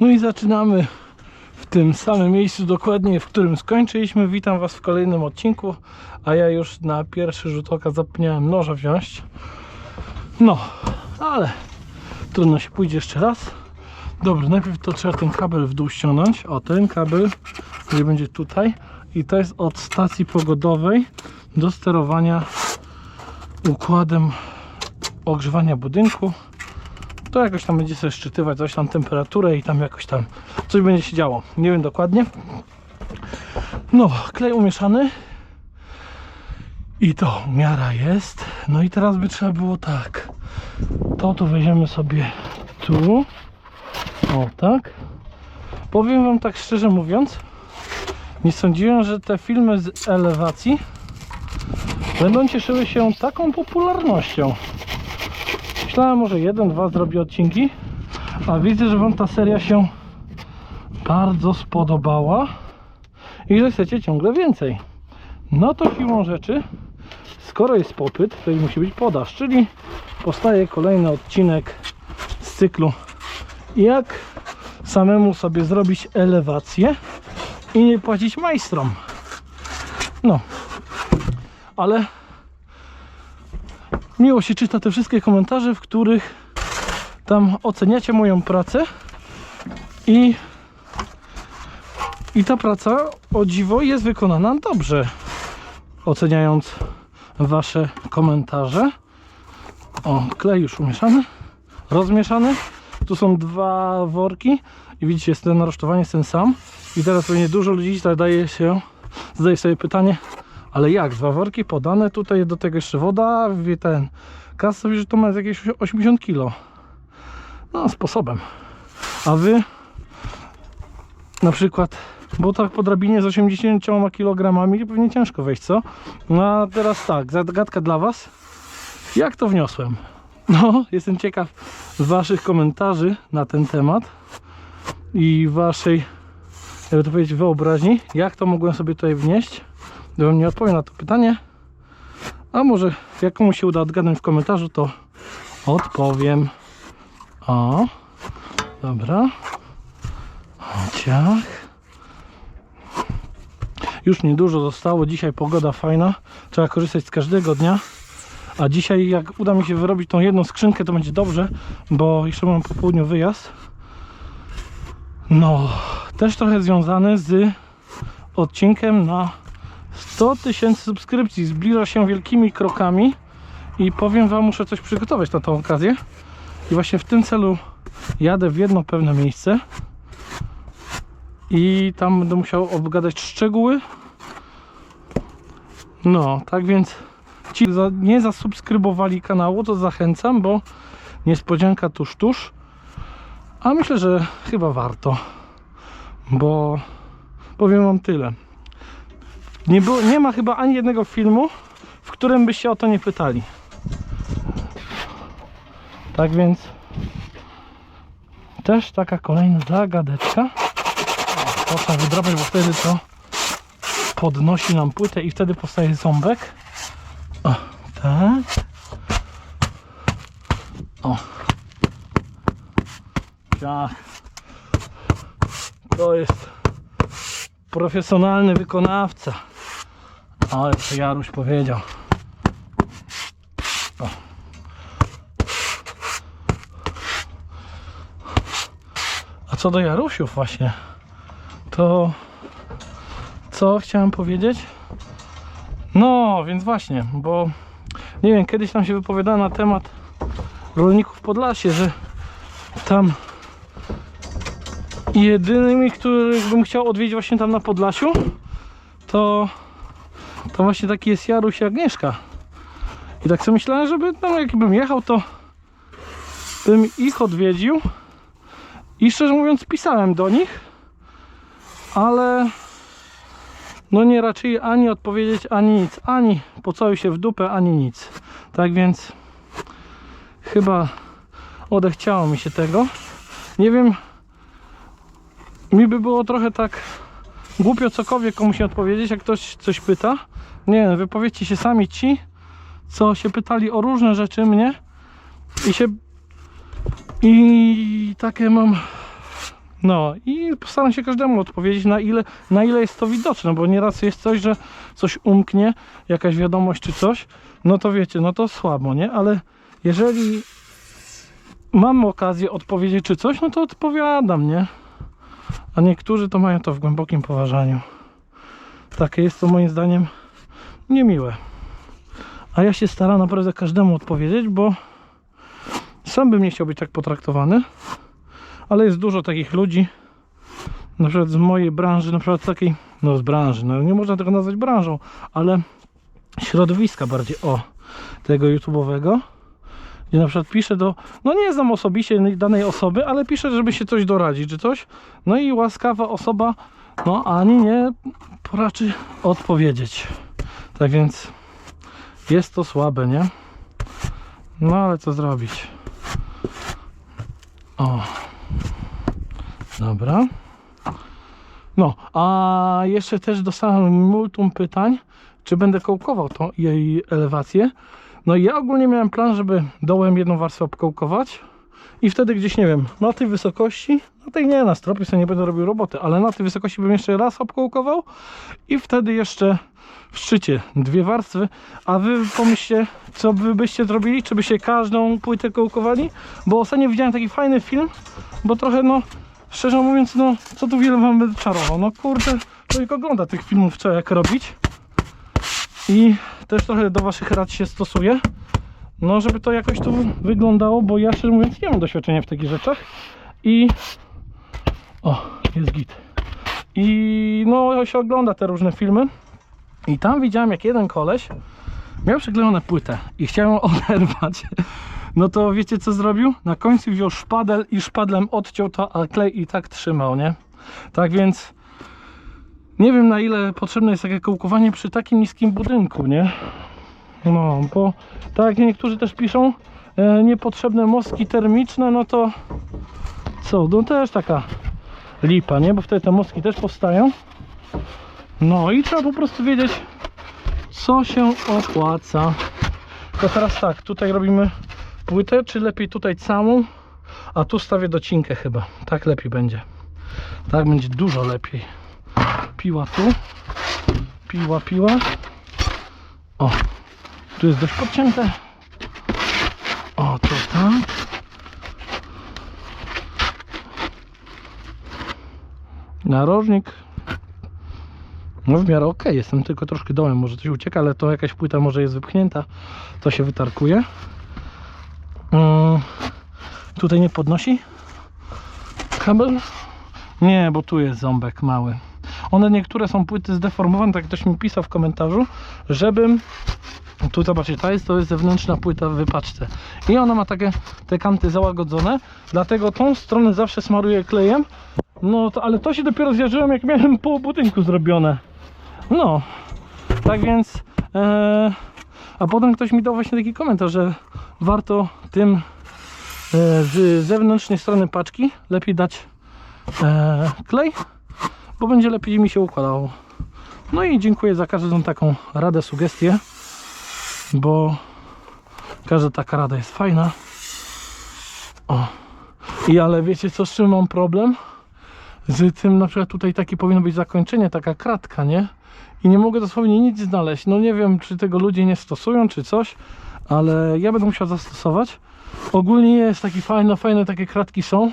No i zaczynamy w tym samym miejscu dokładnie, w którym skończyliśmy. Witam Was w kolejnym odcinku, a ja już na pierwszy rzut oka zapomniałem noża wziąć. No, ale trudno się pójdzie jeszcze raz. Dobra, najpierw to trzeba ten kabel w dół ściągnąć. O, ten kabel, który będzie tutaj. I to jest od stacji pogodowej do sterowania układem ogrzewania budynku. To jakoś tam będzie sobie szczytywać coś tam temperaturę i tam jakoś tam coś będzie się działo. Nie wiem dokładnie. No, klej umieszany. I to miara jest. No i teraz by trzeba było tak. To tu weźmiemy sobie tu. O, tak. Powiem Wam tak szczerze mówiąc, nie sądziłem, że te filmy z elewacji będą cieszyły się taką popularnością. Myślałem, może jeden, dwa zrobię odcinki, a widzę, że Wam ta seria się bardzo spodobała i że chcecie ciągle więcej. No to siłą rzeczy, skoro jest popyt, to i musi być podaż, czyli powstaje kolejny odcinek z cyklu jak samemu sobie zrobić elewację i nie płacić majstrom. No, ale miło się czyta te wszystkie komentarze, w których tam oceniacie moją pracę. I i ta praca o dziwo jest wykonana dobrze oceniając wasze komentarze. O klej już umieszany rozmieszany. Tu są dwa worki i widzicie jest ten narusztowanie jest ten sam. I teraz pewnie dużo ludzi zadaje się zadaje sobie pytanie ale jak? Dwa worki podane, tutaj do tego jeszcze woda, wie ten kas sobie, że to ma jakieś 80 kg. No, sposobem. A wy na przykład, bo tak po drabinie z 80 kg pewnie ciężko wejść, co? No a teraz tak, zagadka dla was. Jak to wniosłem? No, jestem ciekaw waszych komentarzy na ten temat i waszej, jakby to powiedzieć, wyobraźni, jak to mogłem sobie tutaj wnieść. Gdybym nie odpowiedział na to pytanie, a może jak komuś się uda odgadnąć w komentarzu, to odpowiem. O, dobra. Ciach. Już niedużo zostało. Dzisiaj pogoda fajna. Trzeba korzystać z każdego dnia. A dzisiaj, jak uda mi się wyrobić tą jedną skrzynkę, to będzie dobrze, bo jeszcze mam po południu wyjazd. No, też trochę związany z odcinkiem na 100 tysięcy subskrypcji zbliża się wielkimi krokami i powiem Wam, muszę coś przygotować na tą okazję. I właśnie w tym celu jadę w jedno pewne miejsce i tam będę musiał obgadać szczegóły. No, tak więc ci nie zasubskrybowali kanału, to zachęcam, bo niespodzianka tuż, tuż. A myślę, że chyba warto, bo powiem Wam tyle. Nie, było, nie ma chyba ani jednego filmu, w którym byście o to nie pytali. Tak więc też taka kolejna zagadeczka. To trzeba wydrapać, bo wtedy to podnosi nam płytę i wtedy powstaje ząbek. O, tak. O. Tak. To jest profesjonalny wykonawca. Ale to Jaruś powiedział. O. A co do Jarusiów właśnie, to co chciałem powiedzieć? No, więc właśnie, bo nie wiem, kiedyś tam się wypowiadałem na temat rolników Podlasie, że tam jedynymi, których bym chciał odwiedzić właśnie tam na Podlasiu, to to właśnie taki jest Jaruś i Agnieszka. I tak sobie myślałem, żeby tam jakbym jechał, to bym ich odwiedził. I szczerze mówiąc pisałem do nich, ale no nie raczej ani odpowiedzieć, ani nic, ani pocałuj się w dupę, ani nic. Tak więc chyba odechciało mi się tego. Nie wiem, mi by było trochę tak głupio cokolwiek komuś odpowiedzieć, jak ktoś coś pyta. Nie wiem, wypowiedzcie się sami ci, co się pytali o różne rzeczy mnie i się i takie mam No i postaram się każdemu odpowiedzieć, na ile, na ile jest to widoczne, bo nieraz jest coś, że coś umknie, jakaś wiadomość czy coś, no to wiecie, no to słabo, nie? Ale jeżeli mam okazję odpowiedzieć czy coś, no to odpowiadam, nie? A niektórzy to mają to w głębokim poważaniu. Takie jest to moim zdaniem niemiłe. A ja się staram naprawdę każdemu odpowiedzieć, bo sam bym nie chciał być tak potraktowany, ale jest dużo takich ludzi, na przykład z mojej branży, na przykład takiej, no z branży, no nie można tego nazwać branżą, ale środowiska bardziej, o, tego YouTube'owego, gdzie na przykład piszę do, no nie znam osobiście danej osoby, ale piszę, żeby się coś doradzić, czy coś, no i łaskawa osoba, no ani nie poraczy odpowiedzieć. Tak więc jest to słabe, nie? No ale co zrobić? O. Dobra. No, a jeszcze też dostałem multum pytań, czy będę kołkował tą jej elewację. No i ja ogólnie miałem plan, żeby dołem jedną warstwę obkołkować i wtedy gdzieś, nie wiem, na tej wysokości, na tej nie, na stropie sobie nie będę robił roboty, ale na tej wysokości bym jeszcze raz obkołkował i wtedy jeszcze w szczycie. Dwie warstwy, a wy pomyślcie, co wy byście zrobili, czy byście każdą płytę kołkowali, bo ostatnio widziałem taki fajny film, bo trochę no, szczerze mówiąc, no, co tu wiele wam będę czarował, no kurde, człowiek ogląda tych filmów, co jak robić. I też trochę do waszych rad się stosuję, no, żeby to jakoś tu wyglądało, bo ja szczerze mówiąc nie mam doświadczenia w takich rzeczach. I o, jest git. I no, się ogląda te różne filmy i tam widziałem, jak jeden koleś miał przyklejoną płytę i chciał ją oderwać. No to wiecie co zrobił? Na końcu wziął szpadel i szpadlem odciął to, a klej i tak trzymał, nie? Tak więc nie wiem na ile potrzebne jest takie kołkowanie przy takim niskim budynku, nie? No, bo tak jak niektórzy też piszą, e, niepotrzebne mostki termiczne, no to co? No też taka lipa, nie? Bo wtedy te mostki też powstają. No i trzeba po prostu wiedzieć, co się opłaca. To teraz tak, tutaj robimy płytę, czy lepiej tutaj całą, a tu stawię docinkę chyba. Tak lepiej będzie. Tak będzie dużo lepiej. Piła tu, piła, piła. O, tu jest dość podcięte. O, to tak. Narożnik no w miarę ok, jestem tylko troszkę dołem, może coś ucieka, ale to jakaś płyta może jest wypchnięta, to się wytarkuje. Mm, tutaj nie podnosi kabel? Nie, bo tu jest ząbek mały. One niektóre są płyty zdeformowane, tak ktoś mi pisał w komentarzu, żebym tu zobaczcie, ta jest, to jest zewnętrzna płyta w wypaczce i ona ma takie te kanty załagodzone, dlatego tą stronę zawsze smaruję klejem. No to, ale to się dopiero zjarzyłem jak miałem pół budynku zrobione. No, tak więc. E, a potem ktoś mi dał właśnie taki komentarz, że warto tym e, z zewnętrznej strony paczki lepiej dać e, klej, bo będzie lepiej mi się układało. No i dziękuję za każdą taką radę, sugestię, bo każda taka rada jest fajna. O. I ale wiecie co, z czym mam problem? Z tym na przykład tutaj takie powinno być zakończenie, taka kratka, nie? I nie mogę dosłownie nic znaleźć. No nie wiem, czy tego ludzie nie stosują, czy coś, ale ja będę musiał zastosować. Ogólnie jest taki fajne, fajne takie kratki są,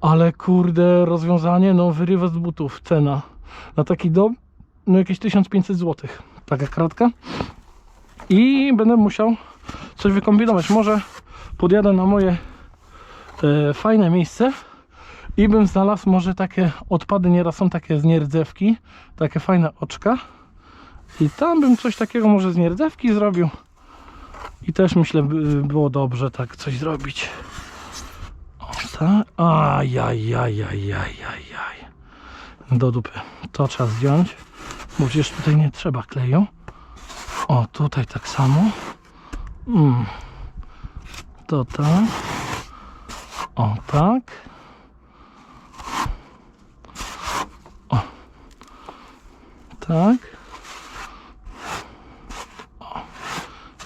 ale kurde, rozwiązanie, no wyrywa z butów cena. Na taki dom, no jakieś 1500 zł. Taka kratka. I będę musiał coś wykombinować. Może podjadę na moje e, fajne miejsce i bym znalazł może takie odpady, nieraz są takie z nierdzewki, takie fajne oczka. I tam bym coś takiego może z nierdzewki zrobił. I też myślę, by było dobrze tak coś zrobić. O tak. Ajajajajajajaj. Do dupy. To trzeba zdjąć, bo przecież tutaj nie trzeba kleju. O, tutaj tak samo. Mm. To tak. O, tak. Tak. O,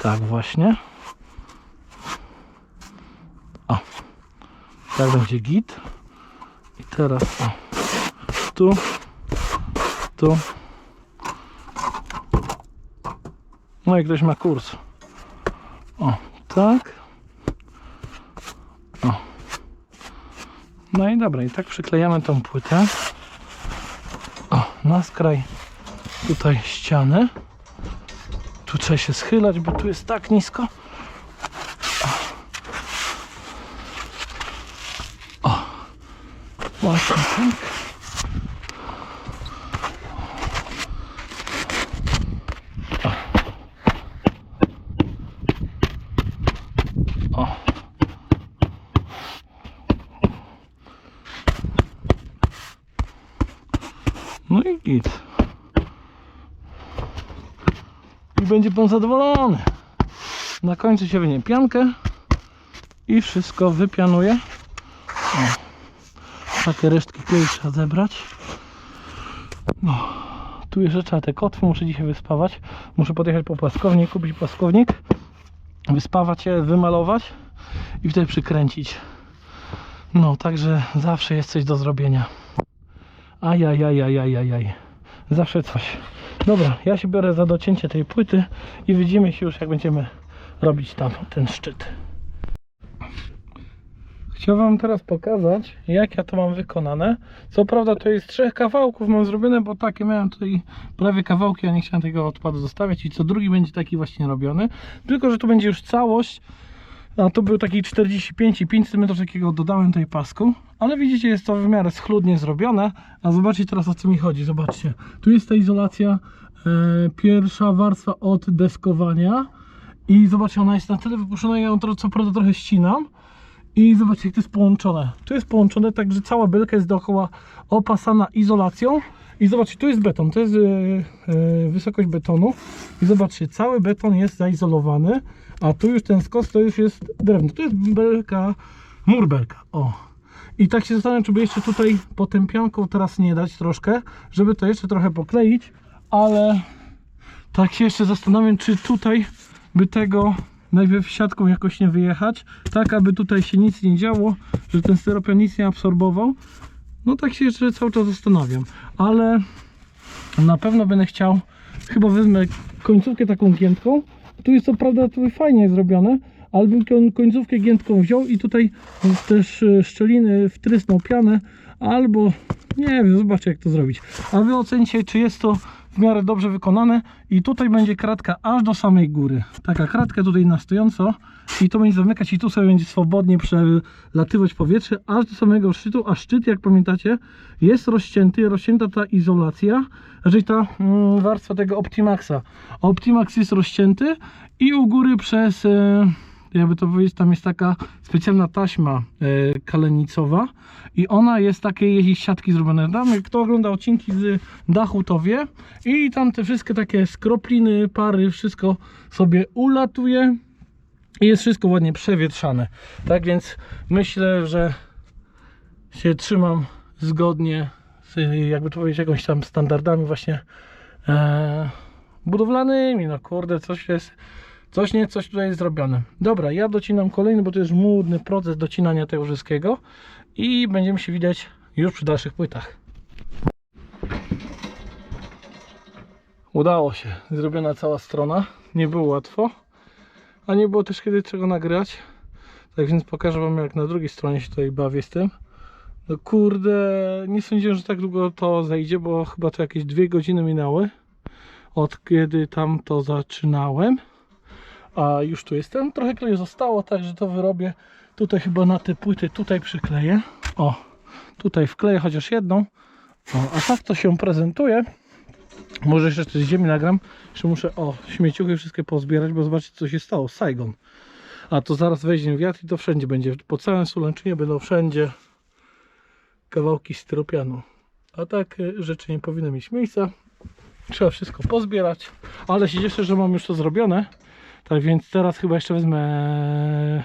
tak właśnie. O. Tak będzie git. I teraz o. Tu, tu. No i ktoś ma kurs. O, tak. O. No i dobra, i tak przyklejamy tą płytę. O, na skraj tutaj ściany. Tu trzeba się schylać, bo tu jest tak nisko. O, właśnie tak. No i. I będzie pan zadowolony. Na końcu się wynie piankę i wszystko wypianuje. O. Takie resztki kleju trzeba zebrać. No. Tu jeszcze trzeba te kotwy, muszę dzisiaj wyspawać. Muszę podjechać po płaskownik, kupić płaskownik, wyspawać je, wymalować i wtedy przykręcić. No, także zawsze jest coś do zrobienia. Ajajajajajajaj. Zawsze coś. Dobra, ja się biorę za docięcie tej płyty i widzimy się już jak będziemy robić tam ten szczyt. Chciałbym wam teraz pokazać jak ja to mam wykonane. Co prawda to jest trzech kawałków mam zrobione, bo takie miałem tutaj prawie kawałki, a nie chciałem tego odpadu zostawiać i co drugi będzie taki właśnie robiony. Tylko, że tu będzie już całość a tu był taki 45 i 5 cm takiego dodałem tutaj pasku. Ale widzicie, jest to w miarę schludnie zrobione. A zobaczcie teraz o co mi chodzi. Zobaczcie. Tu jest ta izolacja. E, pierwsza warstwa od deskowania. I zobaczcie, ona jest na tyle wypuszczona, ja ją tro- co prawda trochę ścinam. I zobaczcie, jak to jest połączone. Tu jest połączone tak, że cała belka jest dookoła opasana izolacją. I zobaczcie, tu jest beton, to jest e, e, wysokość betonu. I zobaczcie, cały beton jest zaizolowany, a tu już ten skos to już jest drewno. To jest belka, mur belka. O. I tak się zastanawiam, czy by jeszcze tutaj potem pianką teraz nie dać troszkę, żeby to jeszcze trochę pokleić, ale tak się jeszcze zastanawiam, czy tutaj by tego najpierw siatką jakoś nie wyjechać, tak aby tutaj się nic nie działo, że ten styropian nic nie absorbował. No tak się jeszcze cały czas zastanawiam, ale na pewno będę chciał, chyba wezmę końcówkę taką giętką. Tu jest co prawda tu fajnie zrobione, ale bym koń- końcówkę giętką wziął i tutaj też e, szczeliny wtrysnął pianę, albo nie wiem, zobaczę jak to zrobić. A wy ocenicie, czy jest to w miarę dobrze wykonane i tutaj będzie kratka aż do samej góry. Taka kratka tutaj na stojąco i to będzie zamykać i tu sobie będzie swobodnie przelatywać powietrze aż do samego szczytu, a szczyt jak pamiętacie jest rozcięty, rozcięta ta izolacja, czyli ta mm, warstwa tego Optimaxa. Optimax jest rozcięty i u góry przez e, jakby to powiedzieć, tam jest taka specjalna taśma e, kalenicowa i ona jest takiej jej siatki zrobione. Tam, kto ogląda odcinki z dachu, to wie. I tam te wszystkie takie skropliny, pary, wszystko sobie ulatuje i jest wszystko ładnie przewietrzane. Tak więc myślę, że się trzymam zgodnie z, jakby to powiedzieć, jakąś tam standardami właśnie e, budowlanymi. No kurde, coś jest Coś nie, coś tutaj jest zrobione. Dobra, ja docinam kolejny, bo to jest nudny proces docinania tego wszystkiego i będziemy się widać już przy dalszych płytach. Udało się, zrobiona cała strona. Nie było łatwo, a nie było też kiedy czego nagrać. Tak więc pokażę Wam jak na drugiej stronie się tutaj bawię z tym. No kurde, nie sądziłem, że tak długo to zejdzie, bo chyba to jakieś dwie godziny minęły od kiedy tam to zaczynałem a już tu jestem. Trochę kleju zostało, także to wyrobię tutaj chyba na te płyty, tutaj przykleję. O, tutaj wkleję chociaż jedną. O, a tak to się prezentuje. Może jeszcze coś z ziemi nagram. Jeszcze muszę, o, śmieciuchy wszystkie pozbierać, bo zobaczcie co się stało. Saigon. A to zaraz wejdzie wiatr i to wszędzie będzie. Po całym Sulęczynie będą wszędzie kawałki styropianu. A tak y, rzeczy nie powinny mieć miejsca. Trzeba wszystko pozbierać. Ale się cieszę, że mam już to zrobione. Tak więc teraz chyba jeszcze wezmę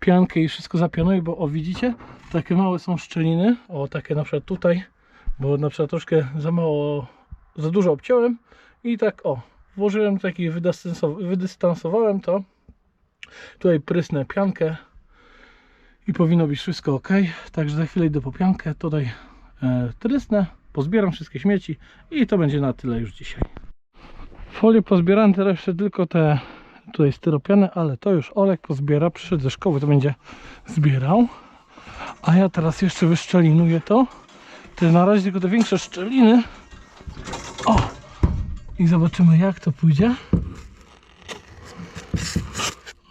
piankę i wszystko zapionuję, bo o widzicie, takie małe są szczeliny, o takie na przykład tutaj, bo na przykład troszkę za mało, za dużo obciąłem i tak o, włożyłem taki, wydystansow- wydystansowałem to, tutaj prysnę piankę i powinno być wszystko ok. Także za chwilę idę po piankę, tutaj e, trysnę, pozbieram wszystkie śmieci i to będzie na tyle już dzisiaj. Folię pozbierałem teraz jeszcze tylko te tutaj styropiany, ale to już Olek pozbiera, przyszedł ze szkoły, to będzie zbierał. A ja teraz jeszcze wyszczelinuję to. Te na razie tylko te większe szczeliny. O! I zobaczymy jak to pójdzie.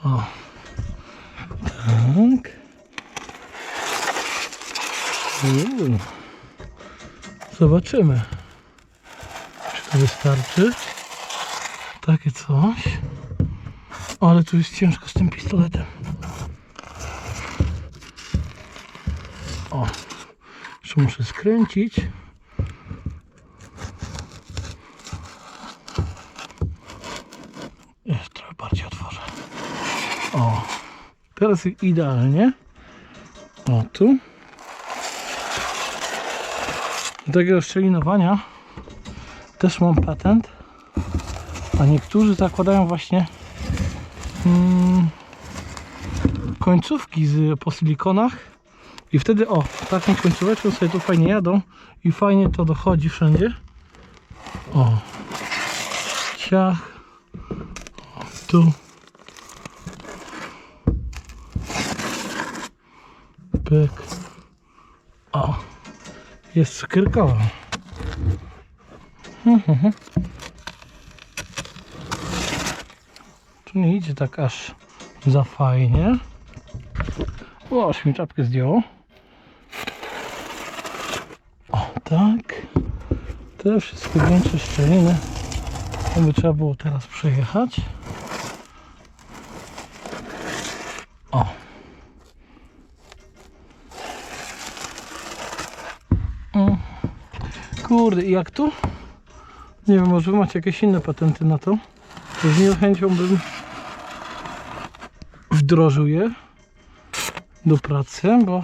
O. Tak. Uuu. Zobaczymy. Czy to wystarczy? Takie coś. Ale tu jest ciężko z tym pistoletem. O. Jeszcze muszę skręcić. Jeszcze trochę bardziej otworzę. O. Teraz idealnie. O, tu. Do takiego szczelinowania też mam patent. A niektórzy zakładają właśnie mm, końcówki z, po silikonach. I wtedy o, taką końcóweczką sobie tu fajnie jadą i fajnie to dochodzi wszędzie. O. Ciach. Tu. Pyk. O. Jest cukierkowa. Tu nie idzie tak aż za fajnie. O, aż mi czapkę zdjęło. O, tak. Te wszystkie większe szczeliny to by trzeba było teraz przejechać. O. Kurde, jak tu? Nie wiem, może macie jakieś inne patenty na? To z niechęcią bym wdrożył je do pracy, bo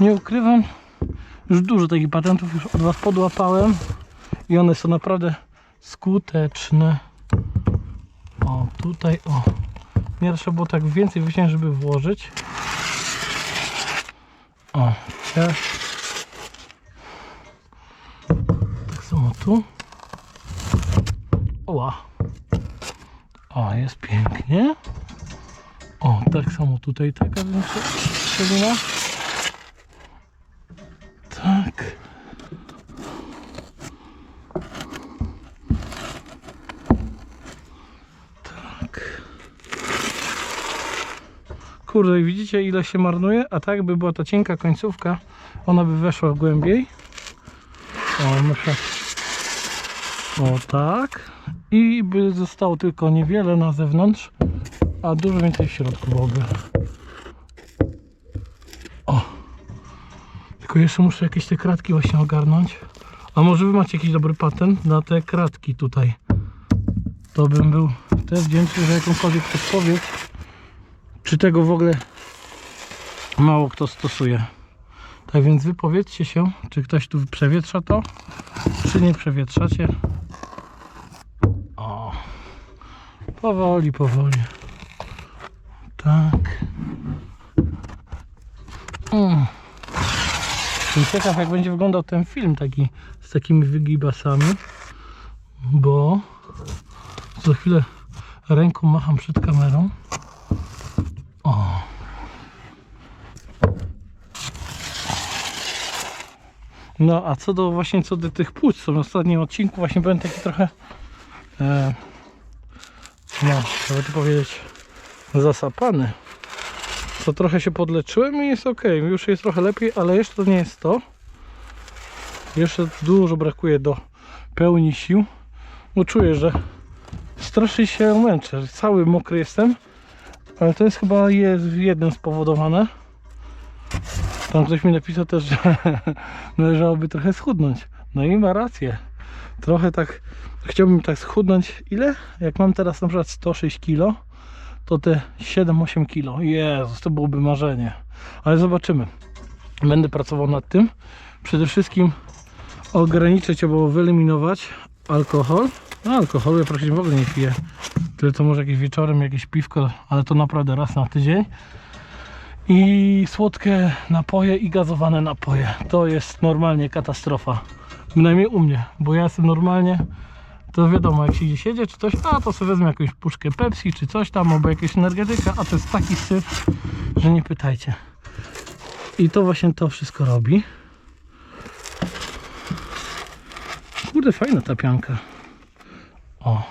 nie ukrywam, już dużo takich patentów już od Was podłapałem i one są naprawdę skuteczne. O, tutaj, o. Nie trzeba było tak więcej wyciąć, żeby włożyć. O, tak. Tak samo tu. Oła. O, jest pięknie. O, tak samo tutaj taka większa. Tak. Tak. Kurde, widzicie ile się marnuje? A tak by była ta cienka końcówka, ona by weszła głębiej. O, myślę. O tak. I by zostało tylko niewiele na zewnątrz, a dużo więcej w środku byłoby. O. Tylko jeszcze muszę jakieś te kratki właśnie ogarnąć. A może wy macie jakiś dobry patent na te kratki tutaj. To bym był też wdzięczny za jakąkolwiek podpowiedź. Czy tego w ogóle mało kto stosuje. Tak więc wypowiedzcie się, czy ktoś tu przewietrza to, czy nie przewietrzacie. O. Powoli, powoli. Tak. Mm. Ciekaw jak będzie wyglądał ten film taki z takimi wygibasami, bo za chwilę ręką macham przed kamerą. O. No a co do właśnie co do tych płuc, co w ostatnim odcinku właśnie byłem taki trochę e, no, żeby tu powiedzieć zasapany. To trochę się podleczyłem i jest ok, już jest trochę lepiej, ale jeszcze to nie jest to. Jeszcze dużo brakuje do pełni sił, bo czuję, że strasznie się męczę. Cały mokry jestem, ale to jest chyba jest jednym spowodowane. Tam ktoś mi napisał też, że należałoby trochę schudnąć. No i ma rację. Trochę tak, chciałbym tak schudnąć. Ile? Jak mam teraz na przykład 106 kg, to te 7-8 kg. Jezus, to byłoby marzenie. Ale zobaczymy. Będę pracował nad tym. Przede wszystkim ograniczyć albo wyeliminować alkohol. No, alkoholu ja praktycznie w ogóle nie piję. Tyle to może jakieś wieczorem, jakieś piwko, ale to naprawdę raz na tydzień. i słodkie napoje i gazowane napoje. To jest normalnie katastrofa. Bynajmniej u mnie, bo ja jestem normalnie, to wiadomo, jak się gdzieś jedzie czy coś, a to sobie wezmę jakąś puszkę Pepsi czy coś tam, albo jakieś energetyka, a to jest taki syf, że nie pytajcie. I to właśnie to wszystko robi. Kurde, fajna ta pianka. O.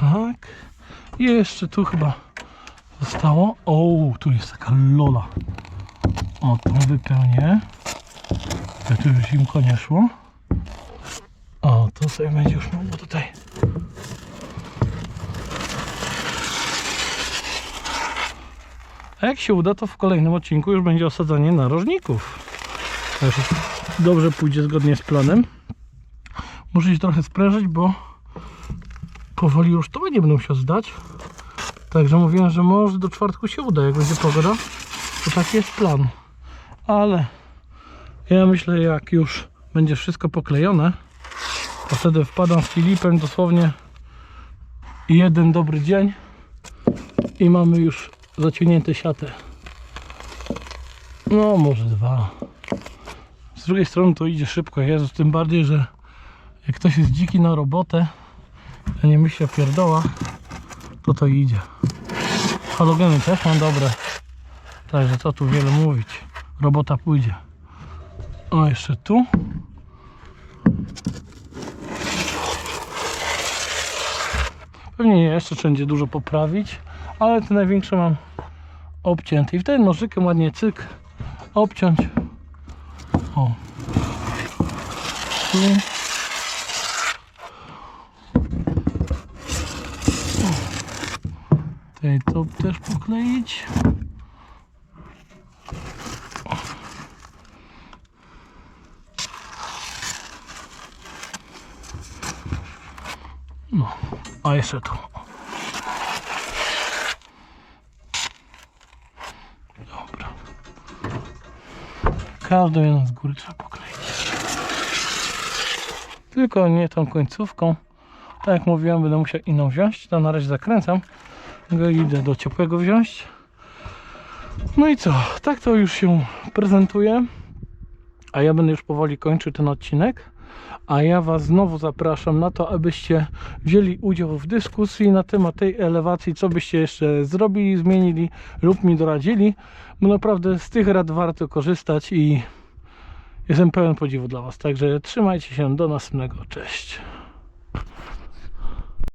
Tak. I jeszcze tu chyba zostało. O, tu jest taka lola. O, to wypełnię. Ja tu już zimko nie szło. O, to sobie będzie już mogło tutaj. A jak się uda, to w kolejnym odcinku już będzie osadzanie narożników. Dobrze pójdzie zgodnie z planem. Muszę się trochę sprężyć, bo powoli już to nie będę musiał zdać. Także mówiłem, że może do czwartku się uda, jak będzie pogoda. To taki jest plan. Ale ja myślę, jak już będzie wszystko poklejone, to wtedy wpadam z Filipem dosłownie jeden dobry dzień i mamy już zaciągnięte siatę. No, może dwa. Z drugiej strony to idzie szybko, Jezus, tym bardziej, że jak ktoś jest dziki na robotę, ja nie myślę o pierdołach, to to idzie. Halogeny też mam dobre. Także co tu wiele mówić. Robota pójdzie. O, jeszcze tu. Pewnie jeszcze będzie dużo poprawić, ale te największe mam obcięte. I wtedy nożykiem ładnie cyk obciąć. O. Tu. Tutaj to też pokleić. No, a jeszcze tu. Dobra. Każdą jedną z góry trzeba pokleić. Tylko nie tą końcówką. Tak jak mówiłem, będę musiał inną wziąć. To na razie zakręcam. Go idę do ciepłego wziąć. No i co? Tak to już się prezentuje. A ja będę już powoli kończył ten odcinek. A ja Was znowu zapraszam na to, abyście wzięli udział w dyskusji na temat tej elewacji, co byście jeszcze zrobili, zmienili lub mi doradzili, bo naprawdę z tych rad warto korzystać i jestem pełen podziwu dla Was. Także trzymajcie się, do następnego, cześć.